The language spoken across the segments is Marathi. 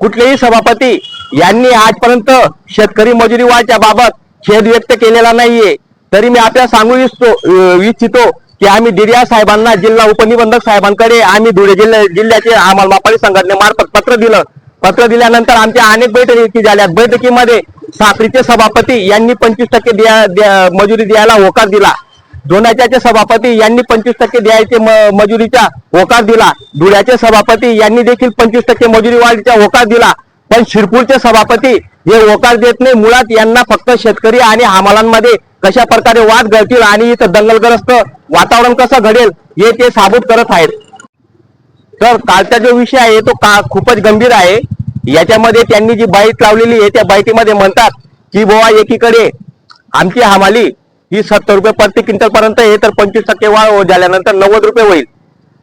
कुठलेही सभापती यांनी आजपर्यंत शेतकरी मजुरी वाढच्या बाबत खेद व्यक्त केलेला नाहीये. तरी मी आपल्याला सांगू इच्छितो इच्छितो की आम्ही डिरिया साहेबांना जिल्हा उपनिबंधक साहेबांकडे आम्ही धुळे जिल्ह्या जिल्ह्याचे आम्हाला मापाडी संघटनेमार्फत पत्र दिलं. पत्र दिल्यानंतर आमच्या अनेक बैठकी झाल्या. बैठकीमध्ये साखरीचे सभापती यांनी पंचवीस टक्के द्या- द्या- मजुरी द्यायला होकार दिला. दोनाच्याचे सभापती यांनी पंचवीस टक्के द्यायचे मजुरीचा होकार दिला. धुळ्याचे सभापती यांनी देखील पंचवीस टक्के मजुरी वाढीचा होकार दिला. पण शिरपूरचे सभापती हे होकार देत नाही. मुळात यांना फक्त शेतकरी आणि हमालांमध्ये कशा प्रकारे वाद घडतील आणि इथं दंगलग्रस्त वातावरण कसं घडेल हे ते साबूत करत आहेत. तर कालचा जो विषय आहे तो का खूपच गंभीर आहे. याच्यामध्ये त्यांनी जी बाईट लावलेली आहे त्या बाईटीमध्ये म्हणतात की बुवा एकीकडे आमची हमाली ही सत्तर रुपये प्रति क्विंटल पर्यंत आहे तर पंचवीस टक्के वाढ हो- झाल्यानंतर नव्वद रुपये होईल.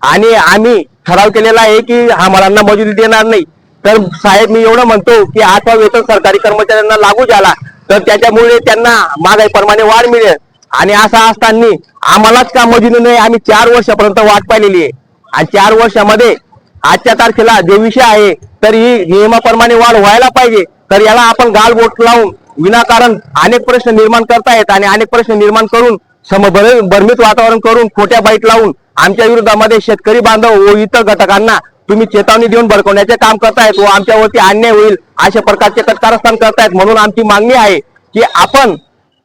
आणि आम्ही ठराव केलेला आहे की आम्हाला मजुरी देणार नाही. तर साहेब मी एवढं म्हणतो की आठवा वेतन सरकारी कर्मचाऱ्यांना लागू झाला तर त्याच्यामुळे त्यांना महागाईप्रमाणे वाढ मिळेल. आणि असं असताना आम्हालाच का मजुरी नाही? आम्ही चार वर्षापर्यंत वाट पाहिलेली आहे. आणि चार वर्षामध्ये आजच्या तारखेला जे विषय आहे तर ही नियमाप्रमाणे वाढ व्हायला पाहिजे. तर याला आपण गाल बोट लावून विनाकारण अनेक प्रश्न निर्माण करतायत आणि अनेक प्रश्न निर्माण करून समभर भरमित वातावरण करून खोट्या बाईट लावून आमच्या विरोधामध्ये शेतकरी बांधव व इतर घटकांना तुम्ही चेतावणी देऊन भडकवण्याचे काम करतायत व आमच्यावरती अन्याय होईल अशा प्रकारचे कटकारस्थान करतायत म्हणून आमची मागणी आहे की आपण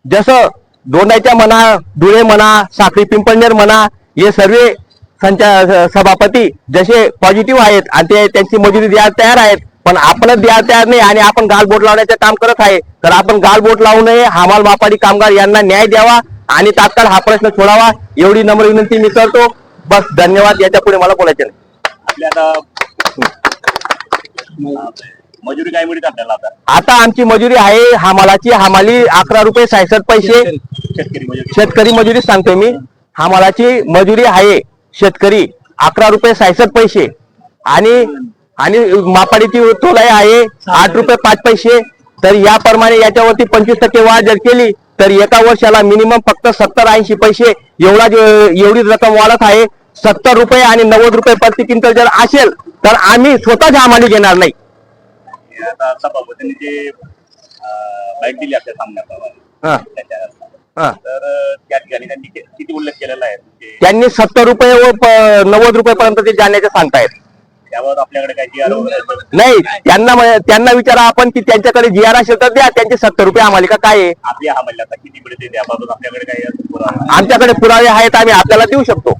जसं दोंडाच्या म्हणा धुळे म्हणा साखळी पिंपळनेर म्हणा हे सर्व संचा सभापती जसे पॉझिटिव्ह आहेत आणि ते त्यांची मजुरी द्यायला तयार आहेत पण आपणच द्यायला तयार नाही आणि आपण गालबोट लावण्याचे काम करत आहे. तर आपण गालबोट लावू नये हमाल मापाडी कामगार यांना न्याय द्यावा आणि तात्काळ हा प्रश्न सोडावा एवढी नम्र विनंती मी करतो. बस धन्यवाद. याच्यापुढे मला बोलायचे नाही. मजुरी काय मिळते आपल्याला आता? आता आमची मजुरी आहे हमालाची. हमाली अकरा रुपये सायसष्ट पैसे. शेतकरी मजुरी. शेतकरी मजुरी सांगतो मी. हमालाची मजुरी आहे शेतकरी अकरा रुपये सायसष्ट पैसे. आणि आणि मापाडीची तोलाई आहे आठ रुपये पाच पैसे. तर याप्रमाणे याच्यावरती पंचवीस टक्के वाढ जर केली तर एका वर्षाला मिनिमम फक्त सत्तर ऐंशी पैसे एवढा एवढी रक्कम वाढत आहे. सत्तर रुपये आणि नव्वद रुपये प्रति क्विंटल जर असेल तर आम्ही स्वतःच हमाली घेणार नाही. त्यांनी सत्तर रुपये व नव्वद रुपये पर्यंत ते जाण्याचे सांगतायत. त्यावर आपल्याकडे काही जी आर नाही त्यांना म्हण- त्यांना विचारा आपण की त्यांच्याकडे जी आर असेल तर द्या त्यांचे सत्तर रुपये आम्हाला का काय आहे? हमाली आता किती मिळते त्याबाबत आपल्याकडे काही पुरावा? आमच्याकडे पुरावे आहेत आम्ही आपल्याला देऊ शकतो.